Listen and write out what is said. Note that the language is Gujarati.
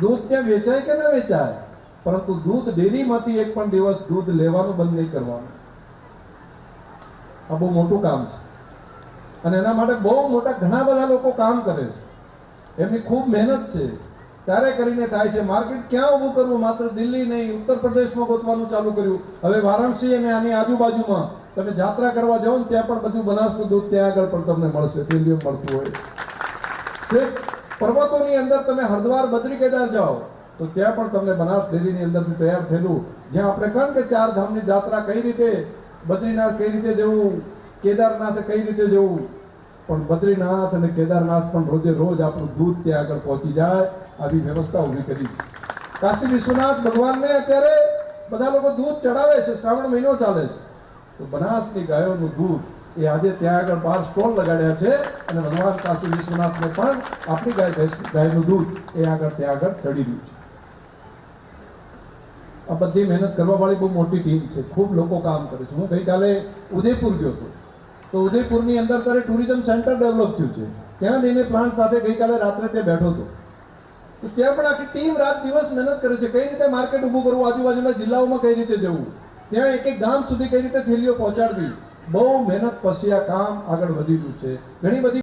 દૂધ ત્યાં વેચાય કે ના વેચાય? પરંતુ દૂધ ડેરીમાંથી એક પણ દિવસ દૂધ લેવાનું બંધ નહીં કરવાનું. આ બહુ મોટું કામ છે. અને એના માટે બહુ મોટા ઘણા બધા લોકો કામ કરે છે. એમની ખૂબ મહેનત છે. ત્યારે કરીને થાય છે, માર્કેટ ક્યાં ઊભું કરવું? માત્ર દિલ્હી નહીં, ઉત્તર પ્રદેશમાં ગોતવાનું ચાલુ કર્યું. હવે વારાણસી અને આની આજુબાજુમાં તમે જાત્રા કરવા જાઓ ને, ત્યાં પણ બધું બનાસનું દૂધ ત્યાં આગળ પણ તમને મળશે થેલીઓ મળતું હોય. પર્વતોની અંદર તમે હરદ્વાર, બદ્રી કેદાર જાઓ, તો ત્યાં પણ તમને બનાસ ડેરીની અંદરથી તૈયાર થયેલું. જ્યાં આપણે કહ્યું કે ચાર ધામની જાત્રા કઈ રીતે, બદ્રીનાથ કઈ રીતે જવું, કેદારનાથ કઈ રીતે જવું, પણ બદ્રીનાથ અને કેદારનાથ પણ રોજે રોજ આપણું દૂધ ત્યાં આગળ પહોંચી જાય, આવી વ્યવસ્થા ઊભી કરી છે. કાશી વિશ્વનાથ ભગવાનને અત્યારે બધા લોકો દૂધ ચડાવે છે, શ્રાવણ મહિનો ચાલે છે. તો બનાસની ગાયોનું દૂધ એ આજે ત્યાં આગળ બાર સ્ટોલ લગાડ્યા છે અને ભગવાન કાશી વિશ્વનાથને પણ આપણી ગાય ગાયનું દૂધ એ આગળ ત્યાં આગળ ચડી રહ્યું છે. આ બધી મહેનત કરવા વાળી બહુ મોટી ટીમ છે. ખૂબ લોકો કામ કરે છે. હું ગઈકાલે ઉદયપુર ગયો હતો. તો ઉદયપુરની અંદર ત્યારે ટુરિઝમ સેન્ટર ડેવલપ થયું છે. ત્યાં જઈને પ્લાન્ટ સાથે ગઈકાલે રાત્રે ત્યાં બેઠો હતો. તો ત્યાં પણ આખી ટીમ રાત દિવસ મહેનત કરે છે. કઈ રીતે માર્કેટ ઊભું કરવું? આજુબાજુના જિલ્લાઓમાં કઈ રીતે જવું? ત્યાં એક એક ગામ સુધી કઈ રીતે થેલીઓ પહોંચાડવી? બહુ મહેનત પછી આ કામ આગળ વધી રહ્યું છે. ઘણી બધી